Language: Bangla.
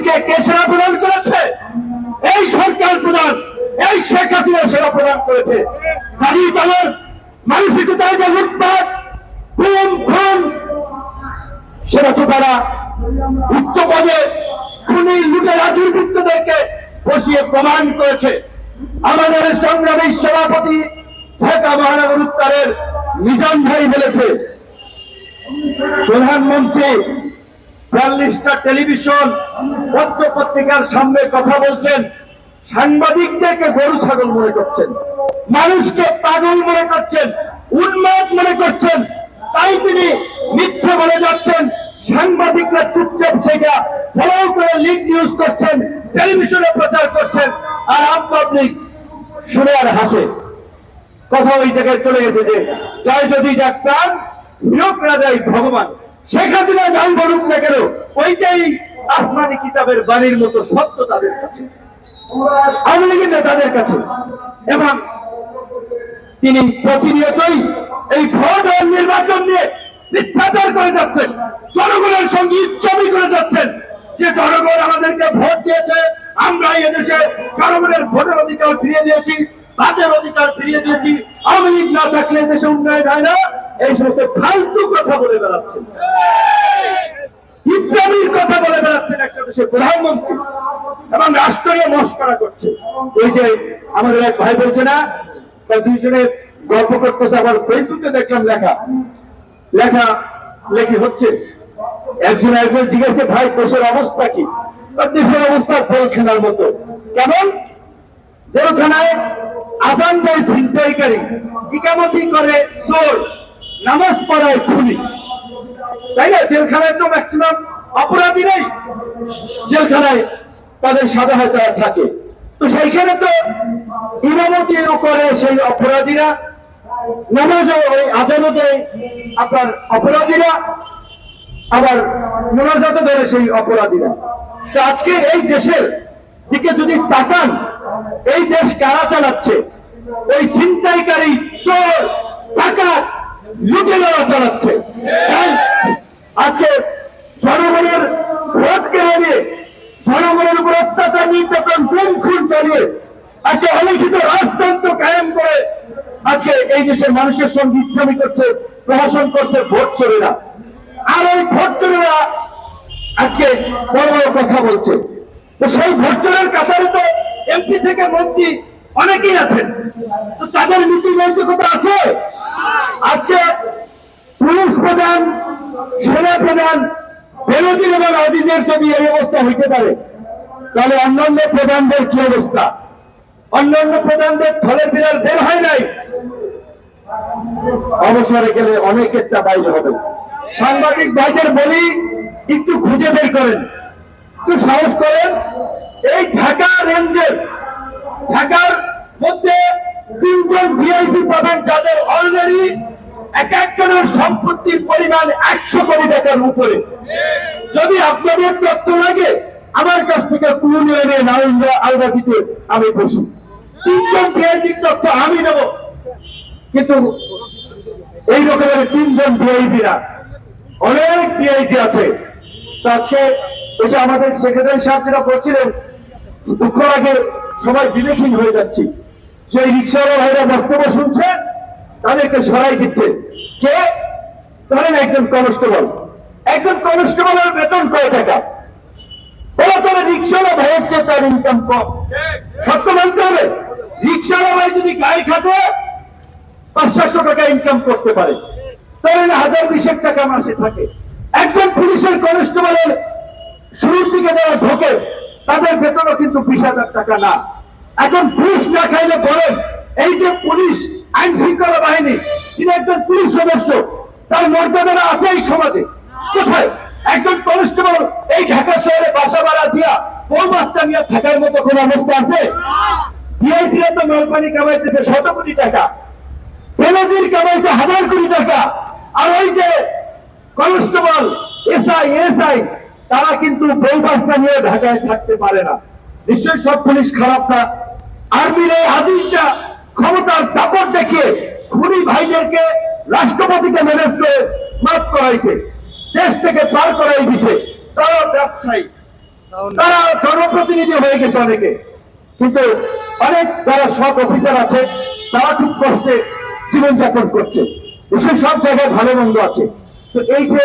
আজকে কে সেরা প্রদান করেছে? এই সরকার প্রধান এই শেখ হাসিনা সেরা প্রদান করেছে। কাজী তাদের মানসিকতায় যে লুটপাট, খুন খুন, সেটা তো তারা উচ্চ পদে খুনি লুটেরা দুর্বৃত্তদেরকে বসিয়ে প্রমাণ করেছে। আমাদের সংগ্রামী সভাপতি ঢাকা মহানগর উত্তরের নিজাম ভাই বলেছে, প্রধানমন্ত্রী বিয়াল্লিশটা টেলিভিশন পত্র পত্রিকার সামনে কথা বলছেন, সাংবাদিকদেরকে গরু ছাগল মনে করছেন, মানুষকে পাগল মনে করছেন, উন্মাদ মনে করছেন, তাই তিনি মিথ্যে বলে যাচ্ছেন, সাংবাদিকরা চুপচাপ শেখা ফলো করে লিঙ্ক নিউজ করছেন টেলিভিশনে প্রচার করছেন, আর আম পাবলিক শুনে আর হাসে। কথা ওই জায়গায় চলে গেছে যে, জয় যদি যাক বিয়োগ না যায় ভগবান। শেখ যাই বলুক না কেন? ওইটাই আসমানি কিতাবের মতো সত্য তাদের কাছে। কাছে। এবং তিনি প্রতিনিয়তই এই ভোট নির্বাচন নিয়ে করে যাচ্ছেন। জনগণের সঙ্গে ইচ্ছামি করে যাচ্ছেন। যে জনগণ আমাদেরকে ভোট দিয়েছে আমরা এদেশে জনগণের ভোটের অধিকার ফিরিয়ে দিয়েছি তাদের অধিকার ফিরিয়ে দিয়েছি। আওয়ামী লীগ না থাকলে দেশে উন্নয়ন হয় না। এই সমস্ত ফালতু কথা বলে বেড়াচ্ছেন। ইসলামীর কথা বলে বেড়াচ্ছেন একটা দেশের প্রধানমন্ত্রী। এবং রাষ্ট্রীয় মস্করা করছে। ওই যে আমাদের এক ভাই বলছে না তার দুইজনে গল্প করতেছে আবার ফেসবুকে দেখলাম লেখা। লেখা লেখি হচ্ছে, একজন একজন জিজ্ঞাসা, ভাই, দেশের অবস্থা কি? দেশের অবস্থা ফলখানার মতো। কেমন? জেলখানায় আদান দেয় ছিনতাইকারী। ইকামতি করে চোর। নামাজ পড়ায় খুনি। তাই না? জেলখানায় তো ম্যাক্সিমাম অপরাধী নেই। জেলখানায় তাদের হয় তারা থাকে। তো সেইখানে তো ইমামতিও করে সেই অপরাধীরা, নামাজও ওই আদালতে আপনার অপরাধীরা, আবার মোনাজাত ধরে সেই অপরাধীরা। তো আজকে এই দেশের দিকে যদি তাকান, এই দেশ কারা চালাচ্ছে? ওই ছিনতাইকারী চোর টাকা লুটে যারা চালাচ্ছে? আজকে জনগণের ভোট কেড়ে নিয়ে জনগণের উপর অত্যাচার, নির্যাতন গুম খুন চালিয়ে আজকে অলিখিত রাজতন্ত্র কায়েম করে আজকে এই দেশের মানুষের সঙ্গে ইচ্ছামি করছে প্রশাসন করছে ভোট চোরেরা আর ওই ভোট চোরেরা আজকে বড় বড় কথা বলছে। তো সেই ভোট চোরের কাতারে তো এমপি থেকে মন্ত্রী অনেকেই আছেন। তো তাদের নীতি নৈতিকতা আছে? আজকে পুলিশ প্রধান, সেনা প্রধান বিরোধী এবং অজিতের যদি এই অবস্থা হইতে পারে। তাহলে অন্যান্য প্রধানদের কি অবস্থা? অন্যান্য প্রধানদের থলে বিড়াল বের হয় নাই। অবসরে গেলে অনেকেরটা বাইরে হবে। সাংবাদিক ভাইদের বলি, একটু খুঁজে বের করেন। একটু সাহস করেন। এই ঢাকা রেঞ্জের, ঢাকার মধ্যে তিনজন ভিআইপি পাবেন যাদের অলরেডি এক একজনের সম্পত্তির পরিমাণ একশো কোটি টাকার উপরে। যদি আপনাদের তথ্য লাগে, আমার কাছ থেকে পুরনো এনে নারায়ণগঞ্জ আলবাটিতে আমি বসি তিনজন ভিআইপির তথ্য আমি নেব কিন্তু এই রকমের তিনজন ভিআইপিরা অনেক ভিআইপি আছে। আজকে ওই যে আমাদের সেক্রেটারি সাহেব যেটা বলছিলেন, দুঃখ লাগে, সবাই বিবেকহীন হয়ে যাচ্ছি। যে রিক্সাওয়ালা ভাইরা বক্তব্য শুনছে, তাদেরকে সরাই দিচ্ছে। কে? ধরেন একজন কনস্টেবল। একজন কনস্টেবলের বেতন কয় টাকা? ওরা রিক্সাওয়ালা তার ইনকাম কম। সত্য মানতে হবে। রিক্সাওয়ালা ভাই যদি গায়ে খাটে পাঁচ সাতশো টাকা ইনকাম করতে পারে। তাহলে হাজার বিশেক টাকা মাসে থাকে। একজন পুলিশের কনস্টেবলের শুরুর দিকে যারা ঢোকে, তাদের বেতনও কিন্তু বিশ হাজার টাকা না। এখন ঘুষ না খাইলে বলেন এই যে পুলিশ আইন শৃঙ্খলা বাহিনী তিনি একজন পুলিশ সদস্য, তার মর্যাদা আছে এই সমাজে। কোথায়? একজন কনস্টেবল এই ঢাকা শহরে বাসা ভাড়া দিয়া বাচ্চা নিয়ে থাকার মতো কোন অবস্থা আছে? কামাইতেছে শত কোটি টাকা। হাজার কোটি টাকা। আর ওই যে তারা কিন্তু নিয়ে ঢাকায় থাকতে পারে না। নিশ্চয়ই সব পুলিশ খারাপ না। আর্মির এই হাদিসটা ক্ষমতার দাপট দেখিয়ে খুনি ভাইদেরকে রাষ্ট্রপতিকে ম্যানেজ করে মাফ করাইছে দেশ থেকে পার করাই দিছে। তারা ব্যবসায়ী তারা জনপ্রতিনিধি হয়ে গেছে অনেকে। কিন্তু অনেক যারা সব অফিসার আছে তারা খুব কষ্টে জীবনযাপন করছে। সে সব জায়গায় ভালো মন্দ আছে। তো এই যে